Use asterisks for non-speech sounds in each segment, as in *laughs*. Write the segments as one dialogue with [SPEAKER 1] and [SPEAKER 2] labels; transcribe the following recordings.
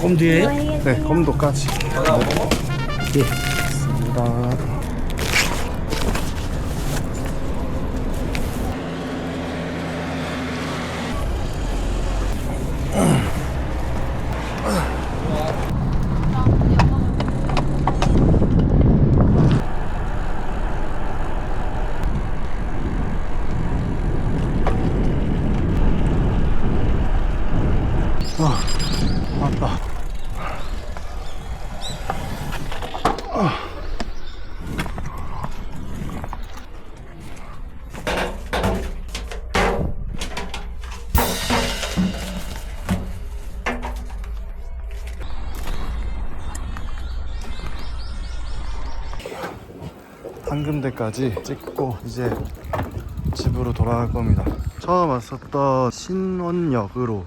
[SPEAKER 1] 꼼 뒤에요?
[SPEAKER 2] 네, 검도까지.
[SPEAKER 1] 예.
[SPEAKER 2] 있습니다. 한금대까지 찍고 이제 집으로 돌아갈 겁니다. 처음 왔었던 신원역으로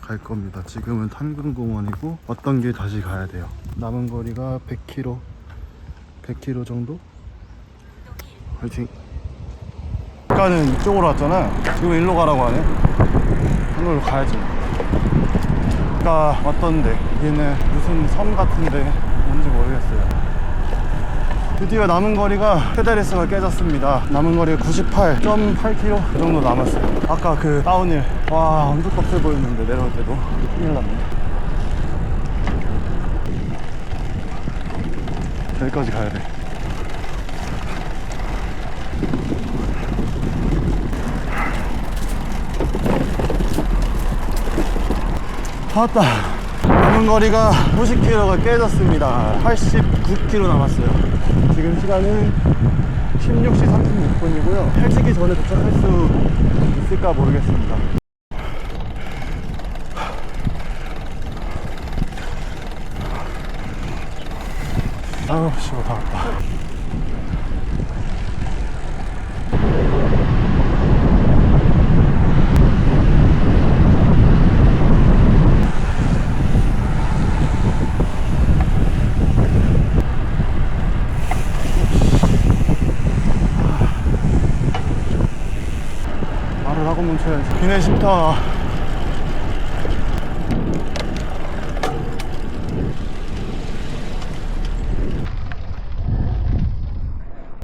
[SPEAKER 2] 갈 겁니다. 지금은 탄금공원이고 어떤 길 다시 가야 돼요. 남은 거리가 100km, 100km 정도? 화이팅. 아까는 이쪽으로 왔잖아. 지금 일로 가라고 하네. 한걸로 가야지. 아까 왔던데 여기는 무슨 섬 같은데 뭔지 모르겠어요. 드디어 남은 거리가 페데레스가 깨졌습니다. 남은 거리가 98.8km 그 정도 남았어요. 아까 그 다운힐 와 엄청 껍세 보였는데 내려올 때도 큰일 났네. 여기까지 가야 돼. 다 왔다. 남은 거리가 90km가 깨졌습니다. 89km 남았어요. 지금 시간은 16시 36분이고요. 헬스기 전에 도착할 수 있을까 모르겠습니다. 아우, 씨발, 다 왔다. 하고 멈춰야지. 비내 싫다.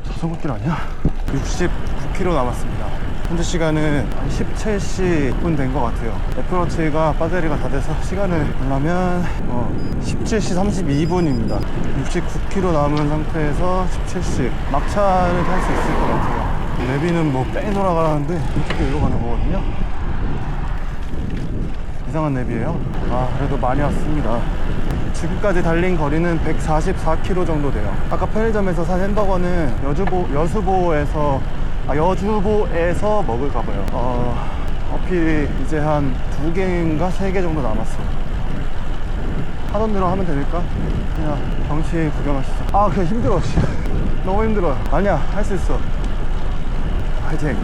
[SPEAKER 2] 자전거길 아니야? 69km 남았습니다. 현재 시간은 17시 분 된 것 같아요. 애플워치가 배터리가 다 돼서 시간을 보려면 어, 17시 32분입니다. 69km 남은 상태에서 17시 막차를 탈 수 있을 것 같아요. 내비는 뭐 빼돌아 가라는데 어떻게 일로 가는 거거든요. 이상한 랩이에요. 아, 그래도 많이 왔습니다. 지금까지 달린 거리는 144km 정도 돼요. 아까 편의점에서 산 햄버거는 여주보, 여수보에서, 아, 여주보에서 먹을까 봐요. 어, 어필이 이제 한 두 개인가 세 개 정도 남았어요. 하던 대로 하면 되니까 그냥 경치 구경하시죠. 아, 그냥 힘들어. 씨. *laughs* 너무 힘들어. 아니야, 할 수 있어. 화이팅!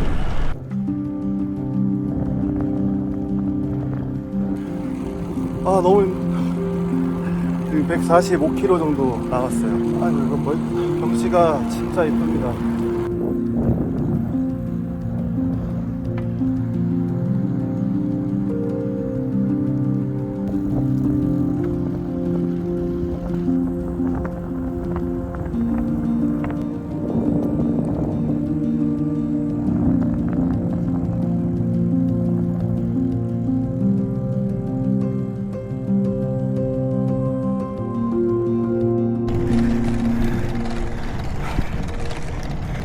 [SPEAKER 2] 아 너무 힘- 145km 정도 나갔어요. 아 이거 뭐 경치가 진짜 이쁩니다.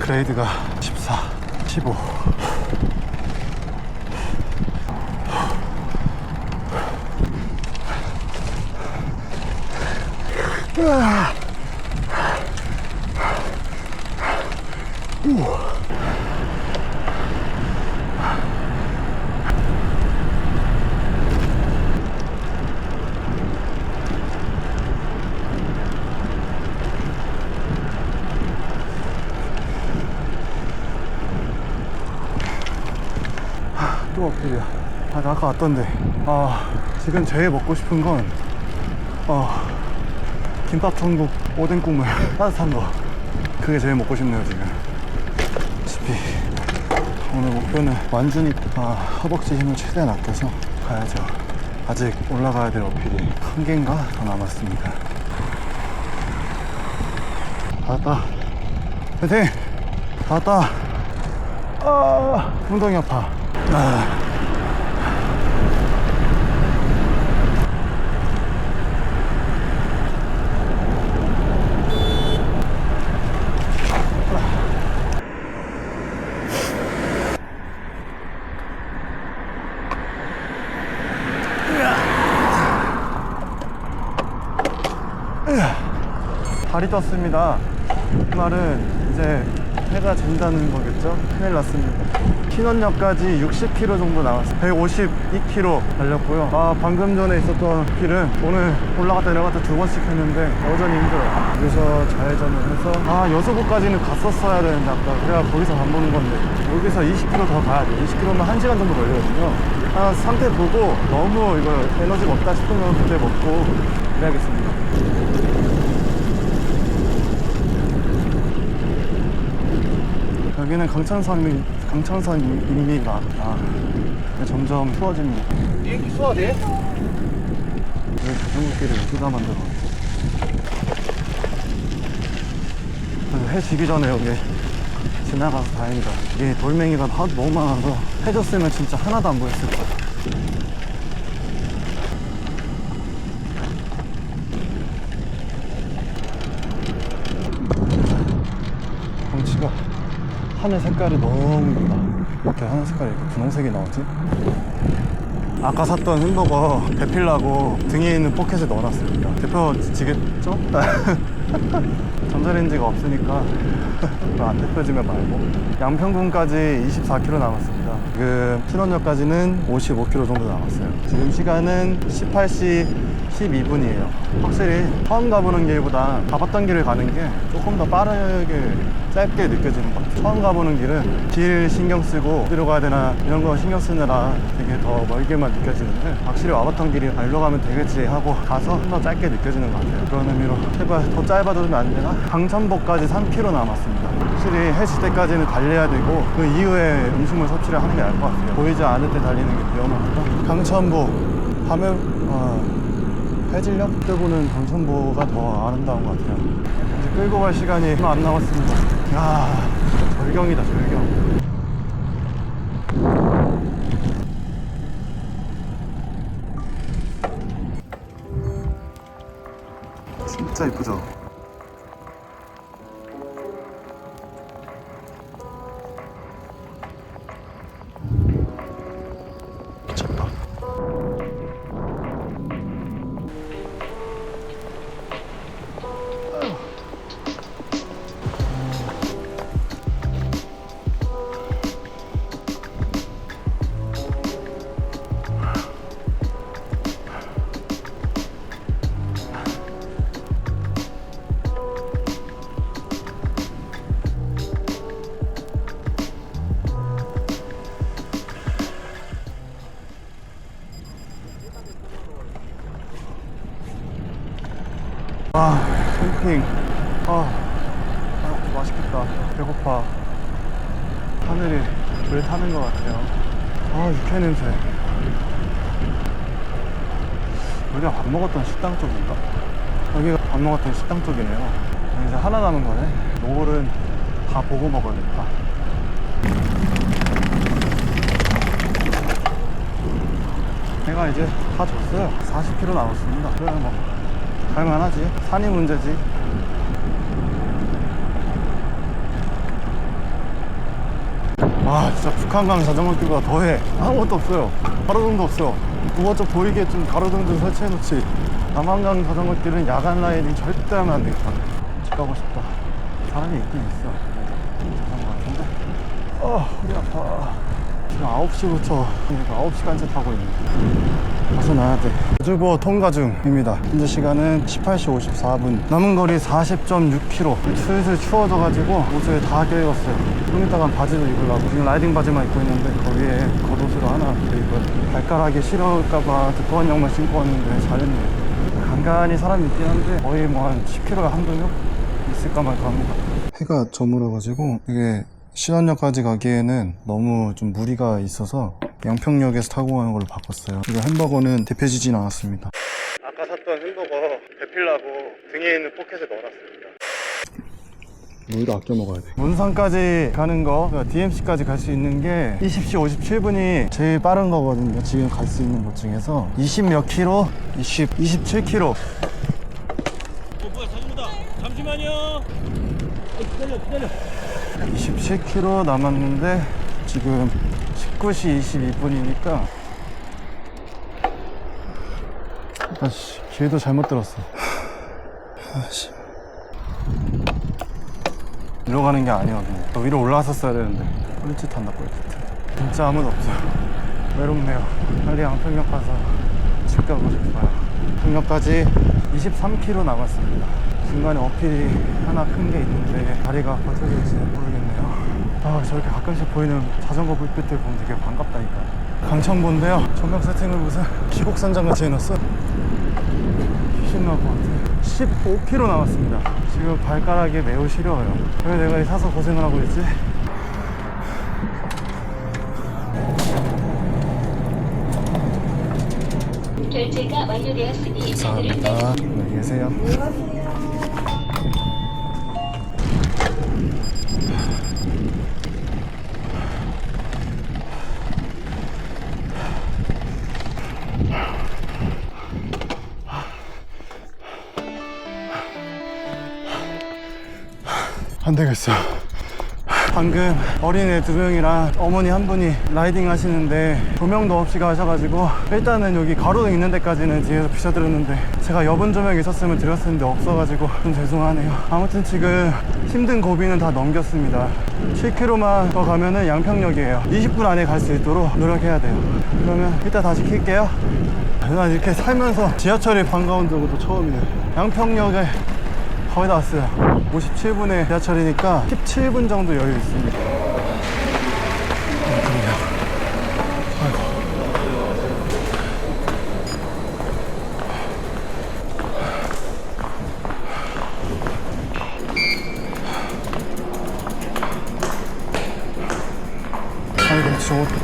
[SPEAKER 2] 그레이드가 14, 15. 으아. 우. 또 어필이야. 아, 나 아까 왔던데. 아, 지금 제일 먹고 싶은 건, 어, 김밥 천국 오뎅 국물 *laughs* 따뜻한 거. 그게 제일 먹고 싶네요, 지금. 어차피, 오늘 목표는 완전히, 아, 허벅지 힘을 최대한 아껴서 가야죠. 아직 올라가야 될 어필이 한 개인가 더 남았습니다. 다 왔다. 화이팅! 다 왔다. 아, 엉덩이 아파. 아. 달이 떴습니다. 그 말은 이제 해가 진다는 거겠죠? 큰일 났습니다. 신원역까지 60km 정도 나왔어요. 152km 달렸고요. 아, 방금 전에 있었던 길은 오늘 올라갔다 내려갔다 두 번씩 했는데 여전히 힘들어요. 그래서 좌회전을 해서 아, 여수구까지는 갔었어야 되는데 아까 그래야 거기서 밥 먹는 건데 여기서 20km 더 가야 돼. 20km면 1시간 정도 걸리거든요. 아, 상태 보고 너무 이거 에너지가 없다 싶으면 그때 먹고 그래야겠습니다. 여기는 강천선이 강천선 입니다. 아, 점점 추워집니다.
[SPEAKER 1] 비행기 수화돼?
[SPEAKER 2] 왜 자전거길을 여기다 만들어? 해 지기 전에 여기 지나가서 다행이다. 이게 돌멩이가 하도 너무 많아서 해줬으면 진짜 하나도 안 보였을 거야. 경치가 하늘 색깔이 너무 이쁘다. 이렇게 하늘 색깔이 이렇게 분홍색이 나오지? 아까 샀던 햄버거 데필라고 등에 있는 포켓에 넣어놨습니다. 데펴지겠죠? *laughs* 전자레인지가 없으니까 안 데펴지면 말고 양평군까지 24km 남았습니다. 지금 신원역까지는 55km 정도 남았어요. 지금 시간은 18시 12분이에요. 확실히 처음 가보는 길보다 가봤던 길을 가는 게 조금 더 빠르게 짧게 느껴지는 것 같아요. 처음 가보는 길은 길 신경 쓰고 어디로 가야 되나 이런 거 신경 쓰느라 되게 더 멀게만 느껴지는데 확실히 와봤던 길이 발로 가면 되겠지 하고 가서 좀 더 짧게 느껴지는 것 같아요. 그런 의미로 제발 더 짧아도 안 되나? 강천보까지 3km 남았습니다. 확실히 해질 때까지는 달려야 되고 그 이후에 음식물 섭취를 하는 게 나을 것 같아요. 보이지 않을 때 달리는 게 위험하니까 강천보 밤에 어, 해질녘 때보는 강천보가 더 아름다운 것 같아요. 이제 끌고 갈 시간이 얼마 안 남았습니다. 야 절경이다 절경. 진짜 이쁘죠? 캠핑. 아, 아, 맛있겠다. 배고파. 하늘이 물 타는 것 같아요. 아, 육회 냄새. 우리가 밥 먹었던 식당 쪽인가? 여기가 밥 먹었던 식당 쪽이네요. 이제 하나 남은 거네. 노을은 다 보고 먹어야겠다. 내가 이제 다 줬어요. 40km 남았습니다. 그래 뭐 갈만하지. 산이 문제지. 아 진짜 북한강 자전거 길보다 더해. 아무것도 없어요. 가로등도 없어. 그것좀 보이게 좀 가로등 좀 설치해 놓지. 남한강 자전거 길은 야간 라이딩 절대 하면 안 되겠다. 집 가고 싶다. 사람이 있긴 있어. 자전거 같은데. 아 허리 아파. 지금 9시부터 9시간째 타고 있네. 벗어나야 돼. 여주보 통과 중입니다. 현재 시간은 18시 54분. 남은 거리 40.6km. 슬슬 추워져가지고 옷을 다 껴입었어요. 좀 이따가 바지도 입으려고. 지금 라이딩 바지만 입고 있는데 거기에 겉옷으로 하나 더 입어요. 발가락이 시려울까봐 두꺼운 양말 신고 왔는데 잘했네요. 간간히 사람이 있긴 한데 거의 뭐 한 10km가 한두 명 있을까 말까 합니다. 해가 저물어가지고 이게 신원역까지 가기에는 너무 좀 무리가 있어서 양평역에서 타고 가는 걸로 바꿨어요. 그리고 햄버거는 데펴지진 않았습니다. 아까 샀던 햄버거 데필라고 등에 있는 포켓에 넣어놨습니다. 물도 아껴 먹어야 돼. 문산까지 가는 거, DMC까지 갈 수 있는 게 20시 57분이 제일 빠른 거거든요. 지금 갈 수 있는 곳 중에서 20 몇 킬로? 20, 27 킬로.
[SPEAKER 3] 어 뭐야 자전거다 잠시만요 어, 기다려 기다려
[SPEAKER 2] 27km 남았는데 지금 19시 22분이니까 아씨 길도 잘못 들었어. 아씨. 이리로 가는 게 아니거든요 더 위로 올라왔었어야 되는데. 뻘짓 한다 뻘짓. 진짜 아무도 없어요. 외롭네요. 빨리 양평역 가서 집 가고 싶어요. 평역까지 23km 남았습니다. 중간에 어필이 하나 큰 게 있는데 다리가 버텨질지 모르겠네요 아 저렇게 가끔씩 보이는 자전거 불빛들 보면 되게 반갑다니까. 강천보인데요. 조명 세팅을 무슨 기곡산장 같이 해놨어. 귀신 나올 것 같아 15km 남았습니다. 지금 발가락이 매우 시려워요. 왜 내가 이 사서 고생을 하고 있지?
[SPEAKER 4] 결제가 완료되었으니
[SPEAKER 2] 감사합니다. 안녕히 계세요 안 되겠어. 방금 어린애 두 명이랑 어머니 한 분이 라이딩 하시는데 조명도 없이 가셔가지고 일단은 여기 가로등 있는 데까지는 뒤에서 비춰드렸는데 제가 여분 조명이 있었으면 드렸었는데 없어가지고 좀 죄송하네요. 아무튼 지금 힘든 고비는 다 넘겼습니다. 7km만 더 가면은 양평역이에요. 20분 안에 갈 수 있도록 노력해야 돼요. 그러면 이따 다시 킬게요. 난 이렇게 살면서 지하철이 반가운 또 처음이네. 양평역에 거의 다 왔어요. 57분의 지하철이니까 17분 정도 여유 있습니다. 아이고.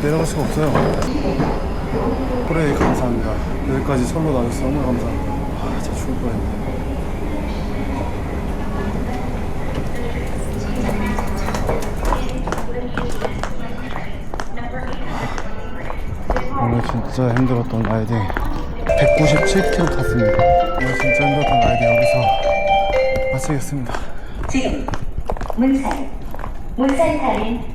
[SPEAKER 2] 내려갈 수가 없어요. 그래 감사합니다. 여기까지 선로 놔줘서 너무 감사합니다. 아 진짜 죽을 뻔했네 진짜 힘들었던 라이딩 197km 탔습니다. 오늘 진짜 힘들었던 라이딩 여기서 마치겠습니다.
[SPEAKER 4] 지금 문산 문산 타임